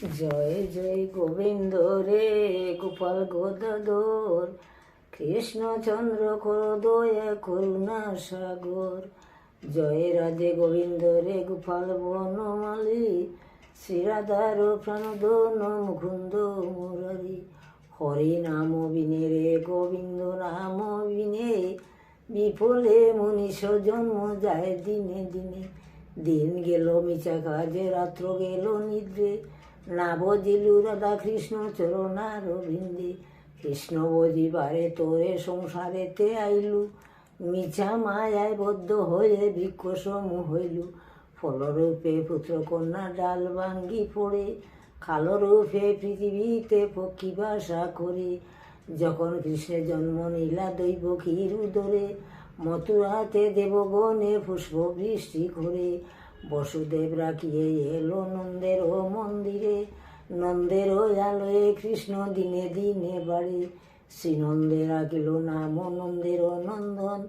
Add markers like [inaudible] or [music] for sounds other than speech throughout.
জয় জয় গোবিন্দ রে, গোপাল গোদাদর কৃষ্ণচন্দ্র কর দয়া করুণা সাগর। জয় রাধে গোবিন্দ রে, গোপাল বনমালী শ্রীরাধার প্রাণদন মুকুন্দ মুরারি। হরি নাম বিনে রে, গোবিন্দ নাম বিনে। বিফলে মনীষ জন্ম যায় দিনে দিনে। দিন গেল, মিছা কাজে রাত্র গেল নিদ্রে। না বজিলু রাধা কৃষ্ণ চরণার বৃন্দে কৃষ্ণ বজিবারে তোরে সংসারেতে আইলু। মিছা মায়ায় বদ্ধ হয়ে ভিক্ষসম হইলু। ফলরূপে পুত্র কন্যা ডাল ভাঙ্গি পড়ে। খালরূপে পৃথিবীতে পক্ষী বাসা করে। যখন কৃষ্ণের জন্ম নীলা দৈব ক্ষীর উদরে মথুরাতে দেবগণে পুষ্প বৃষ্টি করে। বসুদেব রাখিয়ে এলো নন্দের ও মন্দিরে। নন্দের ও আলোয় কৃষ্ণ দিনে দিনে বাড়ে। শ্রীনন্দে রাখিল নাম নন্দের নন্দন।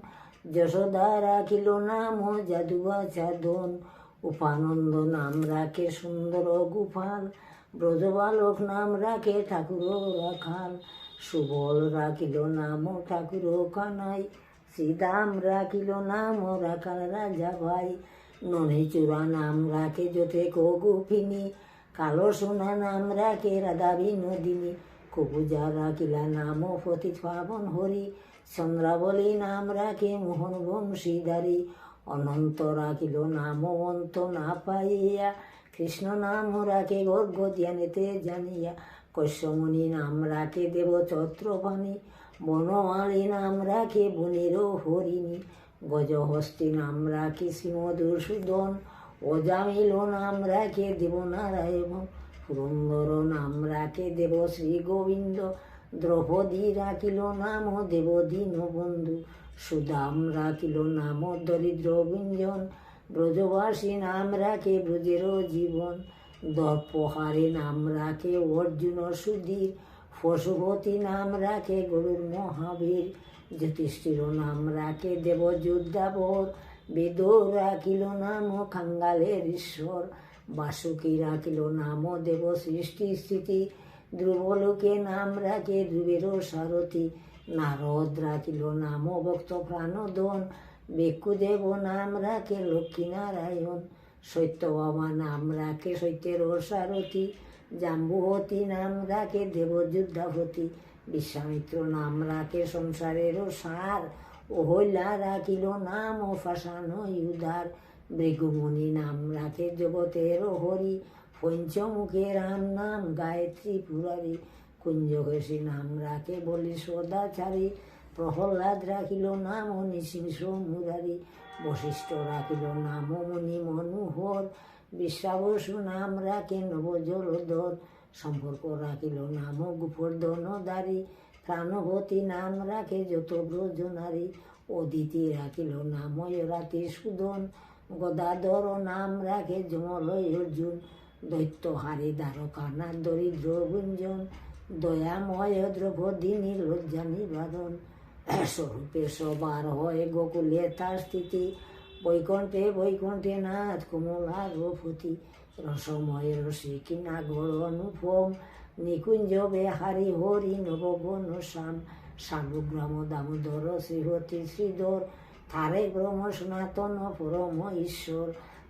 যশোদা রাখিল নাম যাদুয়া চাদন। উপানন্দ নাম রাখে সুন্দর গোপাল। ব্রজবালক নাম রাখে ঠাকুর রাখাল। সুবল রাখিল নাম ঠাকুর কানাই। শ্রীদাম রাখিল নাম রাখাল রাজা ভাই ননে চূড়া নাম রাখে যতে কো গোপিনী কালো সোনা নাম রাখে রাধা বিনোদিনী। কবুজা রাখিলা নাম পতি পাবন হরি। চন্দ্রাবলী নাম রাখে মোহন বংশীধারী অনন্ত রাখিল নাম অন্ত না পাইয়া। কৃষ্ণ নাম রাখে গর্গ জ্ঞানেতে জানিয়া। কশ্যমণি নাম রাখে দেব ছত্রপাণী বনমালী নাম রাখে বনের হরিণী। গজহস্তি নাম রাখে শ্রীমধুসূদন অজামিল নাম রাখে দেবনারায়ণ। পুরন্দর নাম রাখে দেব শ্রী গোবিন্দ, দ্রৌপদী রাখিল নাম দেব দীনবন্ধু সুদাম রাখিল নাম দরিদ্র গুঞ্জন, ব্রজবাসী নাম রাখে ব্রজের জীবন, দর্পহারে নাম রাখে অর্জুন সুধীর পশুপতি নাম রাখে গরুর মহাবীর। জ্যোতিষ্ঠির নাম রাখে দেব যোদ্ধাবর বেদ রাখিল নাম খাঙ্গালের ঈশ্বর। বাসুকি রাখিল নাম দেব সৃষ্টি স্থিতি ধ্রুবলোকে নাম রাখে ধ্রুবের সারথী। নারদ রাখিল নাম ভক্ত প্রাণদন। বেকুদেব নাম রাখে লক্ষ্মীনারায়ণ সত্যবামা নাম রাখে সত্যের সারথী। জাম্বুবতী নাম রাখে দেবযুদ্ধাবতী বিশ্বামিত্র নাম রাখে সংসারের সার। ওহল্লা রাখিল নাম ও ফাঁসান উদার। মৃগুমণি নাম রাখে জগতের হরি। পঞ্চমুখে রাম নাম, গায়ত্রী পুরারি। কুঞ্জকেশী নাম রাখে বলি সদাচারী। প্রহ্লাদ রাখিল নাম নিসিংস মুরারি। বশিষ্ঠ রাখিল নাম মুনি মনোহর। বিশ্বাবসু নাম রাখে নবজলধর সম্পর্ক রাখিল নাম গোপর্ধনদারি প্রাণবতী নাম রাখে যত ব্রজনারী অদিতি রাখিল নাম রাতি সুদন। গদাধর নাম রাখে যমলয় অর্জুন। দৈত্যহারি দ্বারকানা দরিদ্র গুঞ্জন। দয়াময় দ্রৌপদী লজ্জা নিবারণ। [clears throat] স্বরূপে সবার হয় গোকুলে তার স্থিতি। বৈকুণ্ঠে বৈকুণ্ঠে নাথ কমলা রূপতি রসময় রসিক নাগর অনুপম নিকুঞ্জ বেহারি হরি নবগণ শ্যাম শালুগ্রাম দামোদর শ্রীহতি শ্রীধর, থারে ব্রহ্ম সনাতন পরম ঈশ্বর,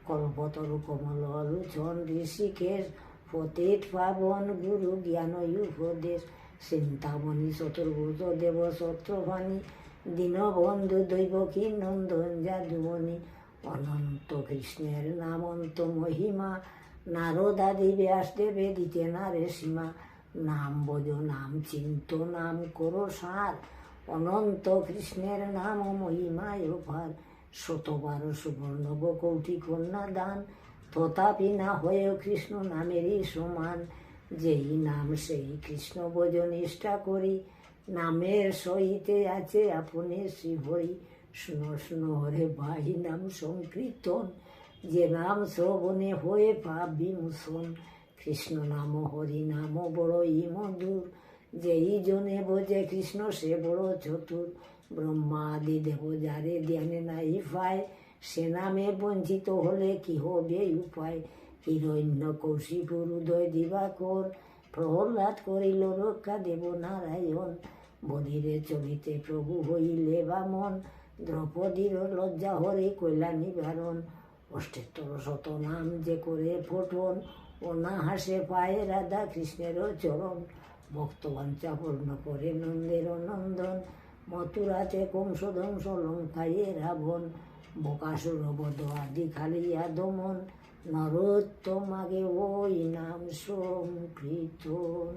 কল্পতরু কমল লোচন ঋষিকেশ, পতিত পাবন গুরু জ্ঞান উপদেশ, চিন্তামণি চতুর্ভুজ দেব ছত্রভাণী দীনবন্ধু দৈবকী নন্দন যাদুমণি অনন্ত কৃষ্ণের নামন্ত মহিমা নারদাদি ব্যাসদেবে দিতে নারে সীমা। নাম বোঝ নাম চিন্ত, নাম করো সার। অনন্ত কৃষ্ণের নাম মহিমায় ভার শতবার সুবর্ণ কৌটি কন্যা দান। তথাপি না হয়েও কৃষ্ণ নামেরই সমান। যেই নাম সেই কৃষ্ণ বোঝ নিষ্ঠা করি। নামের সহিতে আছে আপনি শ্রীহরি শুনো শুনো হরে ভাই নাম সংকীর্তন, যে নাম শ্রবণে হয়ে পাপ বিমোচন কৃষ্ণ নাম, হরি নাম বড়ই মধুর, যেই জনে বোঝে কৃষ্ণ সে বড় চতুর। ব্রহ্মা আদি দেব যারে ধ্যানে নাই পায় সে নামে বঞ্চিত হলে কি হবে উপায়? হিরণ্য কৌশিপুর উদয় দিবাকর প্রহ্লাদ করিল রক্ষা দেব নারায়ণ। বধিরে চলিতে প্রভু হইলে বামন দ্রৌপদীর লজ্জা হরে কইলা নিবারণ। অষ্টোত্তর শত নাম যে করে ফোটন ও না হাসে পায়ে রাধা কৃষ্ণেরও চরণ। ভক্তবাঞ্চা পূর্ণ করে নন্দের নন্দন, মথুরাতে কংস ধ্বংস লঙ্কায়ে রাবণ। বকাসুর বধ আদি খালিয়া দমন নরোত্তমাগে ওই নাম সংকীর্তন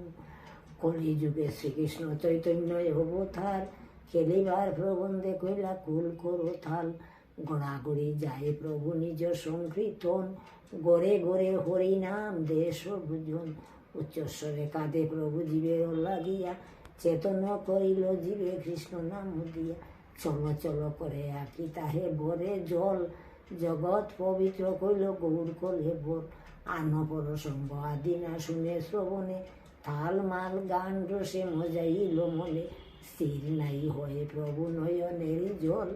কলিযুগে শ্রীকৃষ্ণ চৈতন্য অবতার খেলিবার প্রবন্ধে কইলা কুল করো থাল গড়াগড়ি যায় প্রভু নিজ সংকীর্তন গড়ে গড়ে হরি নাম দেশ ভুজন উচ্চস্বরে কাঁদে প্রভু জীবের লাগিয়া চেতন করিল জীবে কৃষ্ণ নাম দিয়া চলো চলো করে আঁকি তাহে ভরে জল জগৎ পবিত্র কইল গৌর কলে ভোর আন পরসঙ্গ আদি না শুনে শ্রবণে তাল মাল গান রসে মজাইল মনে স্থির নাই হয়ে প্রভু নয়নের জল,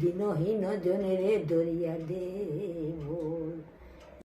দিনহীন জনেরে দরিয়া দেব।